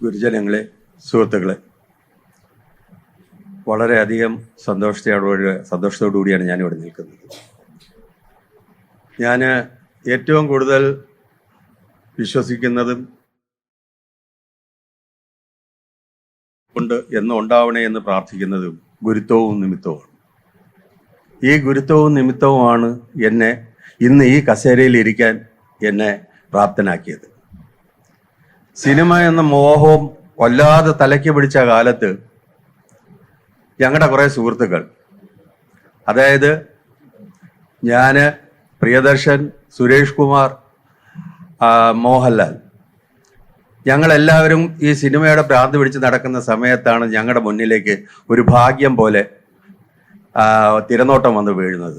ഗുരുജനങ്ങളെ സുഹൃത്തുക്കളെ വളരെയധികം സന്തോഷത്തോടുകൂടി സന്തോഷത്തോടു കൂടിയാണ് ഞാനിവിടെ നിൽക്കുന്നത്. ഞാൻ ഏറ്റവും കൂടുതൽ വിശ്വസിക്കുന്നതും കൊണ്ട് എന്ന് ഉണ്ടാവണേ എന്ന് പ്രാർത്ഥിക്കുന്നതും ഗുരുത്വവും നിമിത്തവുമാണ്. ഈ ഗുരുത്വവും നിമിത്തവുമാണ് എന്നെ ഇന്ന് ഈ കസേരയിൽ ഇരിക്കാൻ എന്നെ പ്രാപ്തനാക്കിയത്. സിനിമ എന്ന മോഹവും വല്ലാതെ തലയ്ക്ക് പിടിച്ച കാലത്ത് ഞങ്ങളുടെ കുറേ സുഹൃത്തുക്കൾ. അതായത് ഞാൻ പ്രിയദർശൻ സുരേഷ് കുമാർ മോഹൻലാൽ. ഞങ്ങളെല്ലാവരും ഈ സിനിമയുടെ ഭ്രാന്ത് പിടിച്ച് നടക്കുന്ന സമയത്താണ് ഞങ്ങളുടെ മുന്നിലേക്ക് ഒരു ഭാഗ്യം പോലെ തിരനോട്ടം വന്ന് വീഴുന്നത്.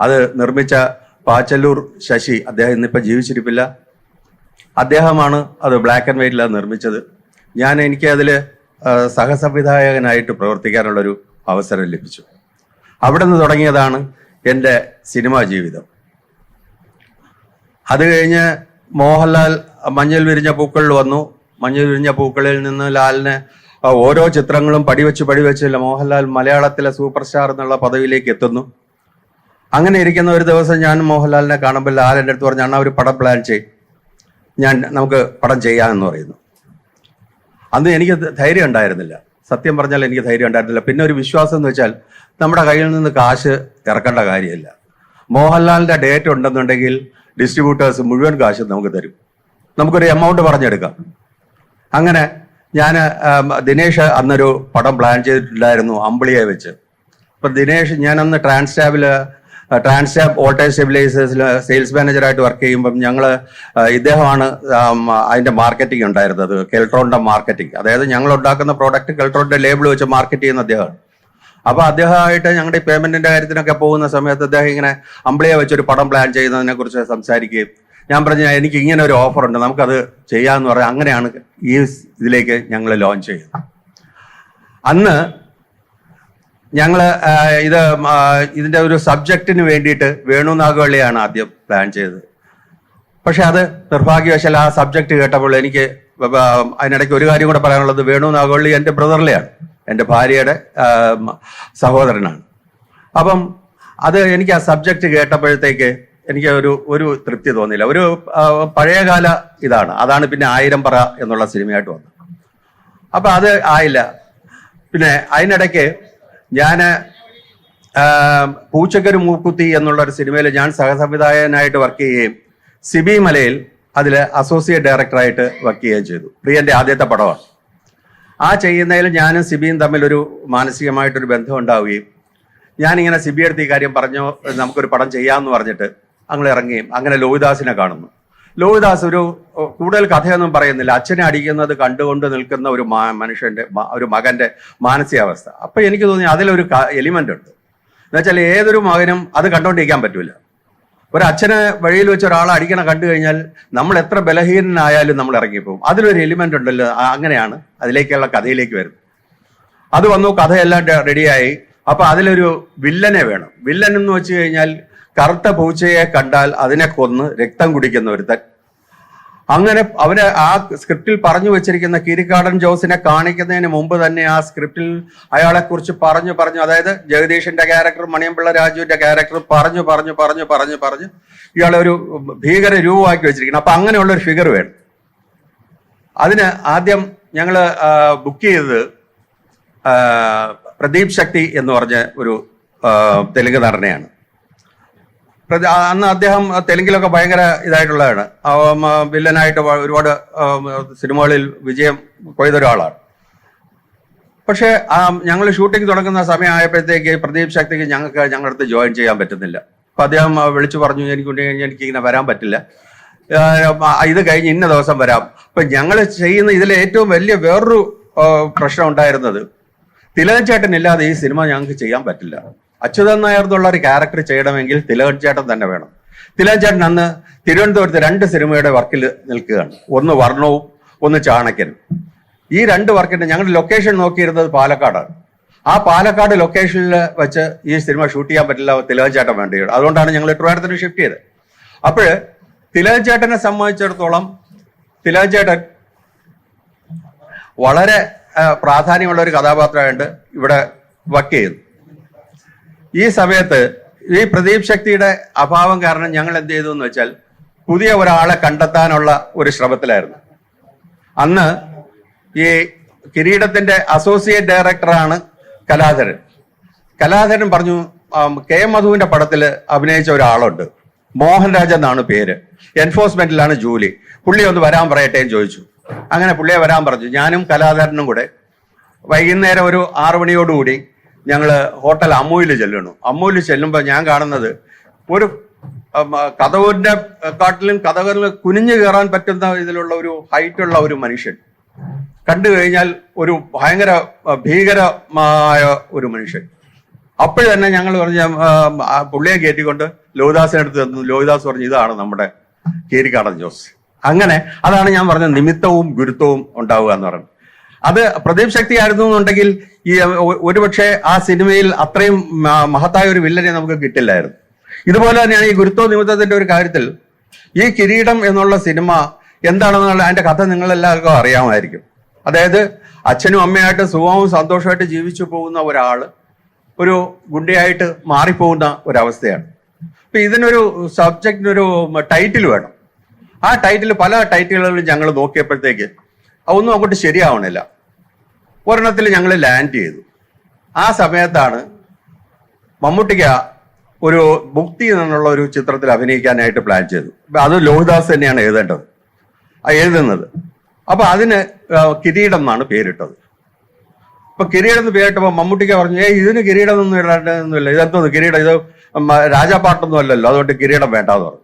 അത് നിർമ്മിച്ച പാച്ചല്ലൂർ ശശി അദ്ദേഹം ഇന്നിപ്പോൾ ജീവിച്ചിരിപ്പില്ല. അദ്ദേഹമാണ് അത് ബ്ലാക്ക് ആൻഡ് വൈറ്റിൽ അത് നിർമ്മിച്ചത്. ഞാൻ എനിക്ക് അതിൽ സഹസംവിധായകനായിട്ട് പ്രവർത്തിക്കാനുള്ളൊരു അവസരം ലഭിച്ചു. അവിടെ നിന്ന് തുടങ്ങിയതാണ് എന്റെ സിനിമാ ജീവിതം. അത് കഴിഞ്ഞ് മോഹൻലാൽ മഞ്ഞൾ വിരിഞ്ഞ പൂക്കളിൽ വന്നു. മഞ്ഞൾ വിരിഞ്ഞ പൂക്കളിൽ നിന്ന് ലാലിന് ഓരോ ചിത്രങ്ങളും പടിവെച്ച് പടിവെച്ച് മോഹൻലാൽ മലയാളത്തിലെ സൂപ്പർ സ്റ്റാർ എന്നുള്ള പദവിയിലേക്ക് എത്തുന്നു. അങ്ങനെ ഇരിക്കുന്ന ഒരു ദിവസം ഞാൻ മോഹൻലാലിനെ കാണുമ്പോൾ ലാൽ എന്റെ അടുത്ത് പറഞ്ഞു അണ്ണാ ഒരു പടം പ്ലാൻ ചെയ്യും. ഞാൻ നമുക്ക് പടം ചെയ്യാമെന്ന് പറയുന്നു. അന്ന് എനിക്ക് ധൈര്യം ഉണ്ടായിരുന്നില്ല. സത്യം പറഞ്ഞാൽ എനിക്ക് ധൈര്യം ഉണ്ടായിരുന്നില്ല. പിന്നെ ഒരു വിശ്വാസം എന്ന് വെച്ചാൽ നമ്മുടെ കയ്യിൽ നിന്ന് കാശ് ഇറക്കേണ്ട കാര്യമില്ല. മോഹൻലാലിന്റെ ഡേറ്റ് ഉണ്ടെന്നുണ്ടെങ്കിൽ ഡിസ്ട്രിബ്യൂട്ടേഴ്സ് മുഴുവൻ കാശ് നമുക്ക് തരും. നമുക്കൊരു എമൗണ്ട് പറഞ്ഞെടുക്കാം. അങ്ങനെ ഞാൻ ദിനേഷ് അന്നൊരു പടം പ്ലാൻ ചെയ്തിട്ടുണ്ടായിരുന്നു അമ്പിളിയെ വെച്ച്. അപ്പൊ ദിനേഷ് ഞാൻ അന്ന് ട്രാൻസ്റ്റാബിൽ ട്രാൻസ്റ്റാബ് വോൾട്ടേജ് സ്റ്റെബിലൈസേഴ്സിൽ സെയിൽസ് മാനേജറായിട്ട് വർക്ക് ചെയ്യുമ്പം ഞങ്ങൾ ഇദ്ദേഹമാണ് അതിന്റെ മാർക്കറ്റിംഗ് ഉണ്ടായിരുന്നത്. കെൽട്രോണിന്റെ മാർക്കറ്റിംഗ് അതായത് ഞങ്ങൾ ഉണ്ടാക്കുന്ന പ്രോഡക്റ്റ് കെൽട്രോണിന്റെ ലേബിൾ വെച്ച് മാർക്കറ്റ് ചെയ്യുന്ന അദ്ദേഹമാണ്. അപ്പൊ അദ്ദേഹമായിട്ട് ഞങ്ങളുടെ ഈ പേയ്മെന്റിന്റെ കാര്യത്തിനൊക്കെ പോകുന്ന സമയത്ത് അദ്ദേഹം ഇങ്ങനെ അമ്പിളിയെ വെച്ചൊരു പടം പ്ലാൻ ചെയ്യുന്നതിനെക്കുറിച്ച് സംസാരിക്കുകയും ഞാൻ പറഞ്ഞു എനിക്ക് ഇങ്ങനെ ഒരു ഓഫർ ഉണ്ട്. നമുക്കത് ചെയ്യാമെന്ന് പറയാം അങ്ങനെയാണ് ഈ ഇതിലേക്ക് ഞങ്ങൾ ലോഞ്ച് ചെയ്യുന്നത്. അന്ന് ഞങ്ങൾ ആ, ഇത് ഇതിന്റെ ഒരു സബ്ജക്റ്റിന് വേണ്ടിയിട്ട് വേണു നാഗവള്ളിയാണ് ആദ്യം പ്ലാൻ ചെയ്തത്. പക്ഷെ അത് നിർഭാഗ്യവശാൽ ആ സബ്ജക്റ്റ് കേട്ടപ്പോൾ എനിക്ക് അതിനിടയ്ക്ക് ഒരു കാര്യം കൂടെ പറയാനുള്ളത് വേണു നാഗവള്ളി എന്റെ ബ്രദറിലെയാണ്. എന്റെ ഭാര്യയുടെ സഹോദരനാണ്. അപ്പം അത് എനിക്ക് ആ സബ്ജക്റ്റ് കേട്ടപ്പോഴത്തേക്ക് എനിക്ക് ഒരു ഒരു തൃപ്തി തോന്നിയില്ല. ഒരു പഴയകാല ഇതാണ്. അതാണ് പിന്നെ ആയിരം പറ എന്നുള്ള സിനിമയായിട്ട് വന്നത്. അപ്പം അത് ആയില്ല. പിന്നെ അതിനിടയ്ക്ക് ഞാൻ പൂച്ചക്കരു മൂക്കുത്തി എന്നുള്ള ഒരു സിനിമയിൽ ഞാൻ സഹസംവിധായകനായിട്ട് വർക്ക് ചെയ്യുകയും സിബി മലയിൽ അതിൽ അസോസിയേറ്റ് ഡയറക്ടറായിട്ട് വർക്ക് ചെയ്യുകയും ചെയ്തു. പ്രിയന്റെ ആദ്യത്തെ പടമാണ് ആ ചെയ്യുന്നതിൽ ഞാനും സിബിയും തമ്മിൽ ഒരു മാനസികമായിട്ടൊരു ബന്ധം ഉണ്ടാവുകയും ഞാനിങ്ങനെ സിബി അടുത്ത് ഈ കാര്യം പറഞ്ഞു നമുക്കൊരു പടം ചെയ്യാമെന്ന് പറഞ്ഞിട്ട് അങ്ങനെ ഇറങ്ങുകയും അങ്ങനെ ലോഹിദാസിനെ കാണുന്നു. ലോഹിദാസ് ഒരു കൂടുതൽ കഥയൊന്നും പറയുന്നില്ല. അച്ഛനെ അടിക്കുന്നത് കണ്ടുകൊണ്ട് നിൽക്കുന്ന ഒരു മനുഷ്യന്റെ ഒരു മകന്റെ മാനസികാവസ്ഥ. അപ്പൊ എനിക്ക് തോന്നി അതിലൊരു എലിമെന്റ് ഉണ്ട്. എന്നുവെച്ചാൽ ഏതൊരു മകനും അത് കണ്ടുകൊണ്ടിരിക്കാൻ പറ്റൂല. ഒരു അച്ഛനെ വഴിയിൽ വെച്ച് ഒരാളെ അടിക്കണ കണ്ടു കഴിഞ്ഞാൽ നമ്മൾ എത്ര ബലഹീനനായാലും നമ്മൾ ഇറങ്ങിപ്പോകും. അതിലൊരു എലിമെന്റ് ഉണ്ടല്ലോ അങ്ങനെയാണ് അതിലേക്കുള്ള കഥയിലേക്ക് വരുന്നത്. അത് വന്നു കഥയെല്ലാം റെഡിയായി. അപ്പൊ അതിലൊരു വില്ലനെ വേണം. വില്ലൻ എന്ന് വെച്ച് കഴിഞ്ഞാൽ കറുത്ത പൂച്ചയെ കണ്ടാൽ അതിനെ കൊന്ന് രക്തം കുടിക്കുന്ന ഒരുത്തൻ. അങ്ങനെ അവന് ആ സ്ക്രിപ്റ്റിൽ പറഞ്ഞു വെച്ചിരിക്കുന്ന കിരിക്കാടൻ ജോസിനെ കാണിക്കുന്നതിന് മുമ്പ് തന്നെ ആ സ്ക്രിപ്റ്റിൽ അയാളെ കുറിച്ച് പറഞ്ഞു പറഞ്ഞു അതായത് ജഗദീഷിന്റെ ക്യാരക്ടർ മണിയമ്പിള്ള രാജുവിന്റെ ക്യാരക്ടർ പറഞ്ഞു പറഞ്ഞു പറഞ്ഞു പറഞ്ഞു പറഞ്ഞു ഇയാളെ ഒരു ഭീകര രൂപമാക്കി വെച്ചിരിക്കണം അപ്പൊ അങ്ങനെയുള്ള ഒരു ഫിഗർ വേണം. അതിന് ആദ്യം ഞങ്ങൾ ബുക്ക് ചെയ്തത് പ്രദീപ് ശക്തി എന്ന് പറഞ്ഞ ഒരു തെലുങ്ക് നടനെയാണ്. അന്ന് അദ്ദേഹം തെലുങ്കിലൊക്കെ ഭയങ്കര ഇതായിട്ടുള്ളതാണ്. ആ, വില്ലനായിട്ട് ഒരുപാട് സിനിമകളിൽ വിജയം കൊയ്ത ഒരാളാണ് പക്ഷേ ഞങ്ങൾ ഷൂട്ടിംഗ് തുടങ്ങുന്ന സമയമായപ്പോഴത്തേക്ക് പ്രദീപ് ശക്തിക്ക് ഞങ്ങൾക്ക് ഞങ്ങളുടെ അടുത്ത് ജോയിൻ ചെയ്യാൻ പറ്റുന്നില്ല. അപ്പൊ അദ്ദേഹം വിളിച്ചു പറഞ്ഞു എനിക്ക് എനിക്ക് ഇങ്ങനെ വരാൻ പറ്റില്ല. ആ, ഇത് കഴിഞ്ഞ് ഇന്ന ദിവസം വരാം. അപ്പൊ ഞങ്ങൾ ചെയ്യുന്ന ഇതിലെ ഏറ്റവും വലിയ വേറൊരു ആ, പ്രശ്നം ഉണ്ടായിരുന്നത് തിലകച്ചേട്ടൻ ഇല്ലാതെ ഈ സിനിമ ഞങ്ങൾക്ക് ചെയ്യാൻ പറ്റില്ല. അച്യുതൻ നായർ എന്നുള്ള ഒരു ക്യാരക്ടർ ചെയ്യണമെങ്കിൽ തിലകൻ ചേട്ടൻ തന്നെ വേണം. തിലകൻ ചേട്ടൻ അന്ന് തിരുവനന്തപുരത്ത് രണ്ട് സിനിമയുടെ വർക്കിൽ നിൽക്കുകയാണ്. ഒന്ന് വർണവും ഒന്ന് ചാണക്യനും. ഈ രണ്ട് വർക്കിന്റെ ഞങ്ങളുടെ ലൊക്കേഷൻ നോക്കിയിരുന്നത് പാലക്കാടാണ്. ആ പാലക്കാട് ലൊക്കേഷനിൽ വെച്ച് ഈ സിനിമ ഷൂട്ട് ചെയ്യാൻ പറ്റില്ല തിലകൻ ചേട്ടൻ വേണ്ടി. അതുകൊണ്ടാണ് ഞങ്ങൾ ട്രിവാൻഡ്രത്തിന് ഷിഫ്റ്റ് ചെയ്തത്. അപ്പോൾ തിലകൻ ചേട്ടനെ സംബന്ധിച്ചിടത്തോളം തിലകൻ ചേട്ടൻ വളരെ പ്രാധാന്യമുള്ള ഒരു കഥാപാത്രമായിട്ട് ഇവിടെ വർക്ക് ചെയ്യുന്നു. ഈ സമയത്ത് ഈ പ്രദീപ് ശക്തിയുടെ അഭാവം കാരണം ഞങ്ങൾ എന്ത് ചെയ്തു എന്ന് വെച്ചാൽ പുതിയ ഒരാളെ കണ്ടെത്താനുള്ള ഒരു ശ്രമത്തിലായിരുന്നു. അന്ന് ഈ കിരീടത്തിന്റെ അസോസിയേറ്റ് ഡയറക്ടറാണ് കലാധരൻ. കലാധരൻ പറഞ്ഞു കെ മധുവിന്റെ പടത്തിൽ അഭിനയിച്ച ഒരാളുണ്ട്. മോഹൻരാജ് എന്നാണ് പേര്. എൻഫോഴ്സ്മെന്റിലാണ് ജോലി. പുള്ളി ഒന്ന് വരാൻ പറയട്ടെ എന്ന് ചോദിച്ചു. അങ്ങനെ പുള്ളിയെ വരാൻ പറഞ്ഞു. ഞാനും കലാധരനും കൂടെ വൈകുന്നേരം ഒരു ആറു മണിയോടുകൂടി ഞങ്ങൾ ഹോട്ടൽ അമ്മൂയിൽ ചെല്ലണു അമ്മൂയിൽ ചെല്ലുമ്പോൾ ഞാൻ കാണുന്നത് ഒരു കഥകൂരിന്റെ കാട്ടിലും കഥകൂരിൽ കുനിഞ്ഞു കയറാൻ പറ്റുന്ന ഇതിലുള്ള ഒരു ഹൈറ്റുള്ള ഒരു മനുഷ്യൻ. കണ്ടു കഴിഞ്ഞാൽ ഒരു ഭയങ്കര ഭീകരമായ ഒരു മനുഷ്യൻ. അപ്പോൾ തന്നെ ഞങ്ങൾ പറഞ്ഞ പുള്ളിയെ കയറ്റിക്കൊണ്ട് ലോഹിദാസിനെ അടുത്ത് തന്നു ലോഹിദാസ് പറഞ്ഞു ഇതാണ് നമ്മുടെ കീരിക്കാടൻ ജോസ്. അങ്ങനെ അതാണ് ഞാൻ പറഞ്ഞ നിമിത്തവും ഗുരുത്വവും ഉണ്ടാവുക എന്ന് പറഞ്ഞു അത് പ്രദീപ് ശക്തി ആയിരുന്നു എന്നുണ്ടെങ്കിൽ ഈ ഒരുപക്ഷെ ആ സിനിമയിൽ അത്രയും മഹത്തായ ഒരു വില്ലനെ നമുക്ക് കിട്ടില്ലായിരുന്നു. ഇതുപോലെ തന്നെയാണ് ഈ ഗുരുത്വ നിമിത്തത്തിന്റെ ഒരു കാര്യത്തിൽ ഈ കിരീടം എന്നുള്ള സിനിമ എന്താണെന്നുള്ള അതിന്റെ കഥ നിങ്ങളെല്ലാവർക്കും അറിയാമായിരിക്കും. അതായത് അച്ഛനും അമ്മയായിട്ട് സുഖവും സന്തോഷമായിട്ട് ജീവിച്ചു പോകുന്ന ഒരാൾ ഒരു ഗുണ്ടയായിട്ട് മാറിപ്പോകുന്ന ഒരവസ്ഥയാണ്. അപ്പൊ ഇതിനൊരു സബ്ജക്റ്റിനൊരു ടൈറ്റിൽ വേണം. ആ ടൈറ്റിൽ പല ടൈറ്റിലുകളിലും ഞങ്ങൾ നോക്കിയപ്പോഴത്തേക്ക് അതൊന്നും അങ്ങോട്ട് ശരിയാവണില്ല. ഒരെണ്ണത്തിൽ ഞങ്ങൾ ലാൻഡ് ചെയ്തു. ആ സമയത്താണ് മമ്മൂട്ടിക്ക ഒരു മുക്തി എന്നുള്ള ഒരു ചിത്രത്തിൽ അഭിനയിക്കാനായിട്ട് പ്ലാൻ ചെയ്തു. അത് ലോഹിദാസ് തന്നെയാണ് എഴുതേണ്ടത്. എഴുതുന്നത്. അപ്പൊ അതിന് കിരീടം എന്നാണ് പേരിട്ടത്. ഇപ്പൊ കിരീടം എന്ന് പേരിട്ടപ്പോ മമ്മൂട്ടിക്ക പറഞ്ഞു ഏ ഇതിന് കിരീടം ഒന്നും ഇടാണ്ടൊന്നുമില്ല ഇതെന്തോന്ന് കിരീടം? ഇത് രാജാപാട്ടൊന്നും അല്ലല്ലോ. അതുകൊണ്ട് കിരീടം വേണ്ടാന്ന് പറഞ്ഞു.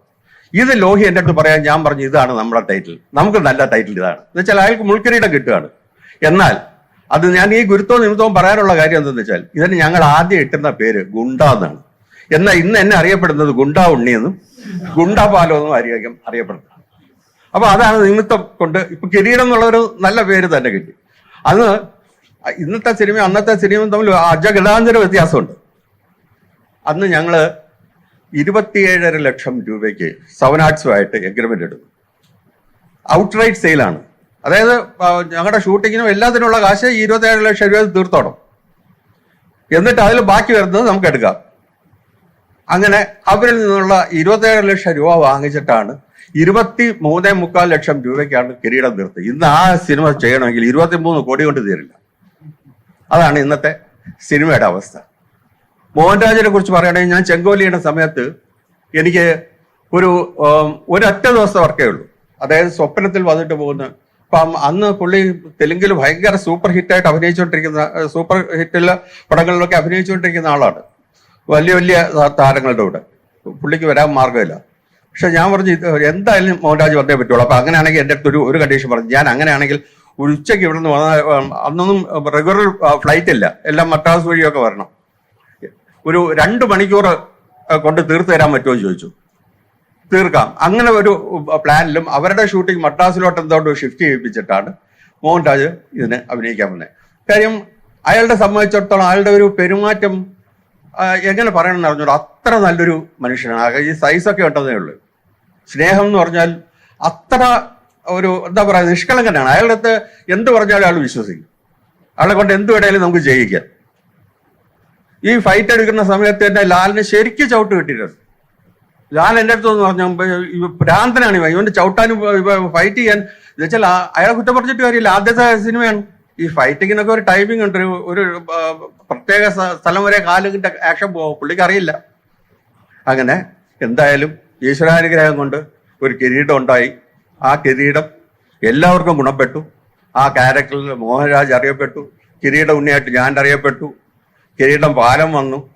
ഇത് ലോഹി എന്റെ അടുത്ത് പറയാൻ ഞാൻ പറഞ്ഞു ഇതാണ് നമ്മുടെ ടൈറ്റിൽ നമുക്ക് നല്ല ടൈറ്റിൽ ഇതാണ്. എന്ന് വെച്ചാൽ അയാൾക്ക് മുൾക്കിരീടം കിട്ടുകയാണ്. എന്നാൽ അത് ഞാൻ ഈ ഗുരുത്വം നിമിത്തവും പറയാനുള്ള കാര്യം എന്തെന്ന് വെച്ചാൽ ഇതിന് ഞങ്ങൾ ആദ്യം ഇട്ടുന്ന പേര് ഗുണ്ട എന്നാണ്. എന്നാൽ ഇന്ന് എന്നെ അറിയപ്പെടുന്നത് ഗുണ്ട ഉണ്ണിയെന്നും ഗുണ്ട പാലോ എന്നും ആയിരിക്കും അറിയപ്പെടുന്നത്. അപ്പൊ അതാണ് നിമിത്തം കൊണ്ട് ഇപ്പൊ കിരീടം എന്നുള്ളൊരു നല്ല പേര് തന്നെ കിട്ടി. അന്ന് ഇന്നത്തെ സിനിമ അന്നത്തെ സിനിമയും തമ്മിൽ അജഗടാന്തര വ്യത്യാസമുണ്ട്. അന്ന് ഞങ്ങൾ ഇരുപത്തിയേഴര ലക്ഷം രൂപയ്ക്ക് സെവൻ ആർട്സുമായിട്ട് എഗ്രിമെന്റ് എടുക്കും ഔട്ട് റൈറ്റ് സെയിലാണ് അതായത് ഞങ്ങളുടെ ഷൂട്ടിങ്ങിനും എല്ലാത്തിനുള്ള കാശ് ഈ ഇരുപത്തേഴ് ലക്ഷം രൂപ തീർത്തോണം എന്നിട്ട് അതിൽ ബാക്കി വരുന്നത് നമുക്ക് എടുക്കാം. അങ്ങനെ അവരിൽ നിന്നുള്ള ഇരുപത്തേഴ് ലക്ഷം രൂപ വാങ്ങിച്ചിട്ടാണ് ഇരുപത്തി മൂന്നേ മുക്കാൽ ലക്ഷം രൂപയ്ക്കാണ് കിരീടം തീർത്ത് ഇന്ന് ആ സിനിമ ചെയ്യണമെങ്കിൽ ഇരുപത്തി മൂന്ന് കോടി കൊണ്ട് തീരില്ല. അതാണ് ഇന്നത്തെ സിനിമയുടെ അവസ്ഥ. മോഹൻരാജിനെ കുറിച്ച് പറയുകയാണെങ്കിൽ ഞാൻ ചെങ്കോലിയുടെ സമയത്ത് എനിക്ക് ഒരു ഒരൊറ്റ ദിവസത്തെ വർക്കേ ഉള്ളൂ. അതായത് സ്വപ്നത്തിൽ വന്നിട്ട് പോകുന്ന അപ്പം അന്ന് പുള്ളി തെലുങ്കിൽ ഭയങ്കര സൂപ്പർ ഹിറ്റായിട്ട് അഭിനയിച്ചുകൊണ്ടിരിക്കുന്ന സൂപ്പർ ഹിറ്റുള്ള പടങ്ങളിലൊക്കെ അഭിനയിച്ചുകൊണ്ടിരിക്കുന്ന ആളാണ്. വലിയ വലിയ താരങ്ങളുടെ കൂടെ. പുള്ളിക്ക് വരാൻ മാർഗമില്ല പക്ഷെ ഞാൻ പറഞ്ഞു എന്തായാലും മോഹൻരാജ് പറഞ്ഞേ പറ്റുള്ളൂ. അപ്പൊ അങ്ങനെയാണെങ്കിൽ എന്റെ അടുത്ത് ഒരു ഒരു കണ്ടീഷൻ പറഞ്ഞു. ഞാൻ അങ്ങനെയാണെങ്കിൽ ഒരു ഉച്ചയ്ക്ക് ഇവിടെ നിന്ന് വന്ന അന്നൊന്നും റെഗുലർ ഫ്ലൈറ്റ് ഇല്ല. എല്ലാം മദ്രാസ് വഴിയൊക്കെ വരണം. ഒരു രണ്ട് മണിക്കൂർ കൊണ്ട് തീർത്തു തരാൻ പറ്റുമോ എന്ന് ചോദിച്ചു. തീർക്കാം. അങ്ങനെ ഒരു പ്ലാനിലും അവരുടെ ഷൂട്ടിംഗ് മദ്രാസിലോട്ട് എന്തുകൊണ്ട് ഷിഫ്റ്റ് ചെയ്യിപ്പിച്ചിട്ടാണ് മോഹൻരാജ് ഇതിനെ അഭിനയിക്കാൻ വന്നത് കാര്യം അയാളുടെ സംബന്ധിച്ചിടത്തോളം അയാളുടെ ഒരു പെരുമാറ്റം എങ്ങനെ പറയണമെന്ന് അറിഞ്ഞോളൂ അത്ര നല്ലൊരു മനുഷ്യനാണ്. ഈ സൈസൊക്കെ ഉണ്ടെന്നേ ഉള്ളൂ. സ്നേഹം എന്ന് പറഞ്ഞാൽ അത്ര ഒരു എന്താ പറയുക നിഷ്കളങ്കനാണ്. അയാളുടെ അടുത്ത് എന്ത് പറഞ്ഞാലും അയാൾ വിശ്വസിക്കും. അയാളെ കൊണ്ട് എന്ത് വേണേലും നമുക്ക് ചെയ്യിക്കാം ഈ ഫൈറ്റ് എടുക്കുന്ന സമയത്ത് തന്നെ ലാലിന് ശരിക്കും ചവിട്ട് കിട്ടിയിട്ടുണ്ട്. ലാൽ എന്റെ അടുത്ത് എന്ന് പറഞ്ഞു ഭ്രാന്തനാണ് ഇവ ഇവന്റെ ചവിട്ടാനും ഫൈറ്റ് ചെയ്യാൻ. വെച്ചാൽ അയാളെ കുറ്റം പറഞ്ഞിട്ട് കാര്യമില്ല. ആദ്യത്തെ സിനിമയാണ്. ഈ ഫൈറ്റിങ്ങിനൊക്കെ ഒരു ടൈമിംഗ് ഉണ്ട്. ഒരു പ്രത്യേക സ്ഥ- സ്ഥലം വരെ കാലിന്റെ ആക്ഷൻ പോകും പുള്ളിക്ക് അറിയില്ല. അങ്ങനെ എന്തായാലും ഈശ്വരാനുഗ്രഹം കൊണ്ട് ഒരു കിരീടം ഉണ്ടായി. ആ കിരീടം എല്ലാവർക്കും ഗുണപ്പെട്ടു. ആ ക്യാരക്ടറിൽ മോഹൻരാജ് അറിയപ്പെട്ടു. കിരീടം ഉണ്ണിയായിട്ട് ഞാൻ അറിയപ്പെട്ടു കിരീടം പാലം വന്നു.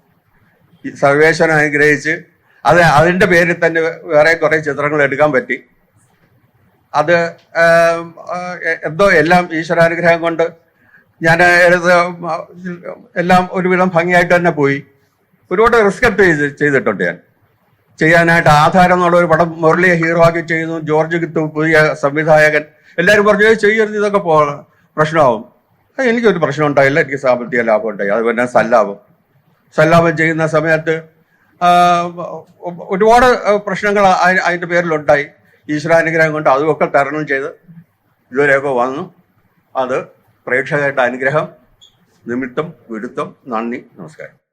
സർവേശ്വരൻ അനുഗ്രഹിച്ച് അത് അതിന്റെ പേരിൽ തന്നെ വേറെ കുറേ ചിത്രങ്ങൾ എടുക്കാൻ പറ്റി. അത് എന്തോ എല്ലാം ഈശ്വരാനുഗ്രഹം കൊണ്ട് ഞാൻ എല്ലാം ഒരുവിധം ഭംഗിയായിട്ട് തന്നെ പോയി. ഒരുപാട് റിസ്ക് എടുത്ത് ചെയ്ത് ചെയ്തിട്ടുണ്ട് ഞാൻ. ചെയ്യാനായിട്ട് ആധാരം എന്നുള്ള ഒരു പടം മുരളിയെ ഹീറോ ആക്കി ചെയ്യുന്നു. ജോർജ് ഗിത്തു പുതിയ സംവിധായകൻ. എല്ലാവരും പറഞ്ഞു "ഏയ് ചെയ്യരുത് ഇതൊക്കെ പോ പ്രശ്നമാവും. എനിക്കൊരു പ്രശ്നം ഉണ്ടായില്ല എനിക്ക് സാമ്പത്തിക ലാഭം ഉണ്ടായി അതുപോലെ സല്ലാപം. സല്ലാപം ചെയ്യുന്ന സമയത്ത് ഒരുപാട് പ്രശ്നങ്ങൾ അതിന്റെ പേരിലുണ്ടായി. ഈശ്വരാനുഗ്രഹം കൊണ്ട് അതുമൊക്കെ തരണം ചെയ്ത് ഇതുവരെയൊക്കെ വന്നു. അത് പ്രേക്ഷകരുടെ അനുഗ്രഹം നിമിത്തം വിരുത്തം നന്ദി നമസ്കാരം.